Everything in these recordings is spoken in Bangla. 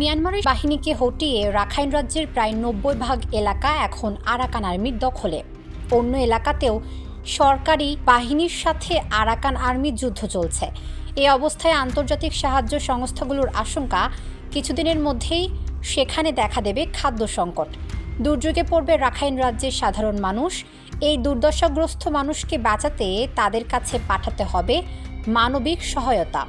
মিয়ানমারের বাহিনীকে হটিয়ে রাখাইন রাজ্যের প্রায় নব্বই ভাগ এলাকা এখন আরাকান আর্মির দখলে। অন্য এলাকাতেও সরকারি বাহিনীর সাথে আরাকান আর্মির যুদ্ধ চলছে। এই অবস্থায় আন্তর্জাতিক সাহায্য সংস্থাগুলোর আশঙ্কা, কিছুদিনের মধ্যেই সেখানে দেখা দেবে খাদ্য সংকট। দুর্যোগে পড়বে রাখাইন রাজ্যের সাধারণ মানুষ। এই দুর্দশাগ্রস্ত মানুষকে বাঁচাতে তাদের কাছে পাঠাতে হবে মানবিক সহায়তা।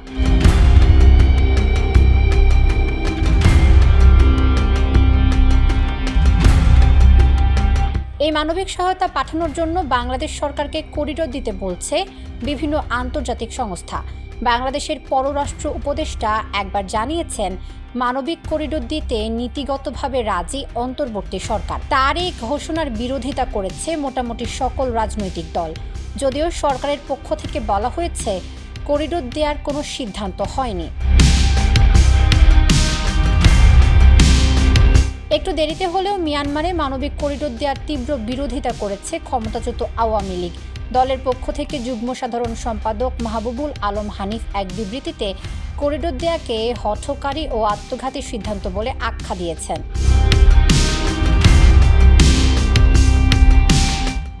এই মানবিক সহায়তা পাঠানোর জন্য বাংলাদেশ সরকারকে করিডোর দিতে বলছে বিভিন্ন আন্তর্জাতিক সংস্থা। বাংলাদেশের পররাষ্ট্র উপদেষ্টা একবার জানিয়েছেন, মানবিক করিডোর দিতে নীতিগতভাবে রাজি অন্তর্বর্তী সরকার। তার এই ঘোষণার বিরোধিতা করেছে মোটামুটি সকল রাজনৈতিক দল। যদিও সরকারের পক্ষ থেকে বলা হয়েছে, করিডোর দেওয়ার কোনো সিদ্ধান্ত হয়নি। একটু দেরিতে হলেও মিয়ানমারে মানবিক করিডোর দেওয়ার তীব্র বিরোধিতা করেছে ক্ষমতাচ্যুত আওয়ামী লীগ। দলের পক্ষ থেকে যুগ্ম সাধারণ সম্পাদক মাহবুবুল আলম হানিফ এক বিবৃতিতে করিডোর দেয়াকে হঠকারী ও আত্মঘাতী সিদ্ধান্ত বলে আখ্যা দিয়েছেন।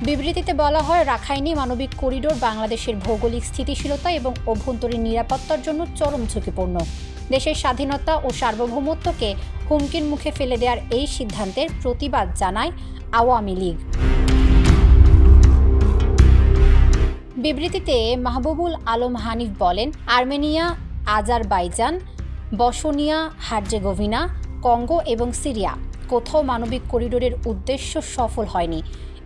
বিবৃতিতে বলা হয়, রাখাইনি মানবিক করিডোর বাংলাদেশের ভৌগোলিক স্থিতিশীলতা এবং অভ্যন্তরীণ নিরাপত্তার জন্য চরম ঝুঁকিপূর্ণ। দেশের স্বাধীনতা ও সার্বভৌমত্বকে হুমকির মুখে ফেলে দেওয়ার এই সিদ্ধান্তের প্রতিবাদ জানায় আওয়ামী লীগ। বিবৃতিতে মাহবুবুল আলম হানিফ বলেন, Armenia, Azerbaijan, Bosnia, Herzegovina, Congo এবং সিরিয়া কোথাও মানবিক করিডোরের উদ্দেশ্য সফল হয়নি।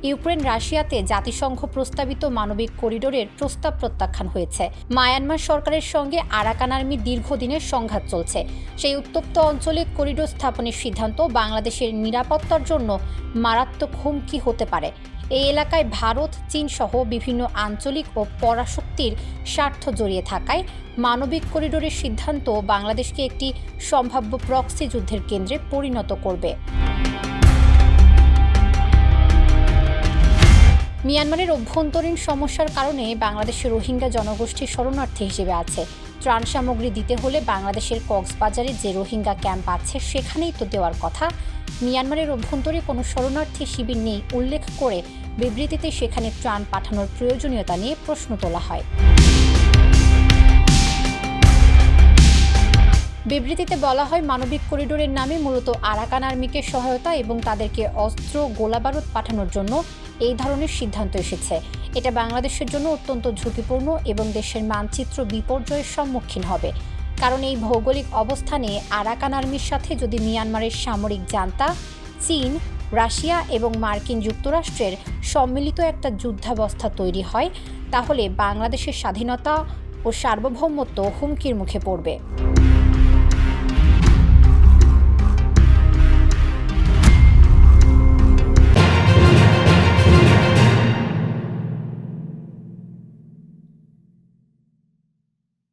ইউক্রেন রাশিয়াতে জাতিসংঘ প্রস্তাবিত মানবিক করিডোরের প্রস্তাব প্রত্যাখ্যান হয়েছে। মায়ানমার সরকারের সঙ্গে আরাকান আর্মির দীর্ঘদিনের সংঘাত চলছে। সেই উত্তপ্ত অঞ্চলে করিডোর স্থাপনের সিদ্ধান্ত বাংলাদেশের নিরাপত্তার জন্য মারাত্মক হুমকি হতে পারে। এই এলাকায় ভারত, চীন সহ বিভিন্ন আঞ্চলিক ও পরাশক্তির স্বার্থ জড়িয়ে থাকায় মানবিক করিডোরের সিদ্ধান্ত বাংলাদেশকে একটি সম্ভাব্য প্রক্সি যুদ্ধের কেন্দ্রে পরিণত করবে। মিয়ানমারের অভ্যন্তরীণ সমস্যার কারণে বাংলাদেশের রোহিঙ্গা জনগোষ্ঠী শরণার্থী হিসেবে আছে। ত্রাণ সামগ্রী দিতে হলে বাংলাদেশের কক্সবাজারে যে রোহিঙ্গা ক্যাম্প আছে, সেখানেই তো দেওয়ার কথা। মিয়ানমারের অভ্যন্তরে কোনো শরণার্থী শিবির নেই, উল্লেখ করে বিবৃতিতে সেখানে ত্রাণ পাঠানোর প্রয়োজনীয়তা নিয়ে প্রশ্ন তোলা হয়। বিবৃতিতে বলা হয়, মানবিক করিডোরের নামে মূলত আরাকান আর্মিকে সহায়তা এবং তাদেরকে অস্ত্র, গোলাবারুদ পাঠানোর জন্য এই ধরনের সিদ্ধান্ত এসেছে। এটা বাংলাদেশের জন্য অত্যন্ত ঝুঁকিপূর্ণ এবং দেশের মানচিত্র বিপর্যয়ের সম্মুখীন হবে। কারণ এই ভৌগোলিক অবস্থানে আরাকান আর্মির সাথে যদি মিয়ানমারের সামরিক জান্তা, চীন, রাশিয়া এবং মার্কিন যুক্তরাষ্ট্রের সম্মিলিত একটা যুদ্ধাবস্থা তৈরি হয়, তাহলে বাংলাদেশের স্বাধীনতা ও সার্বভৌমত্ব হুমকির মুখে পড়বে।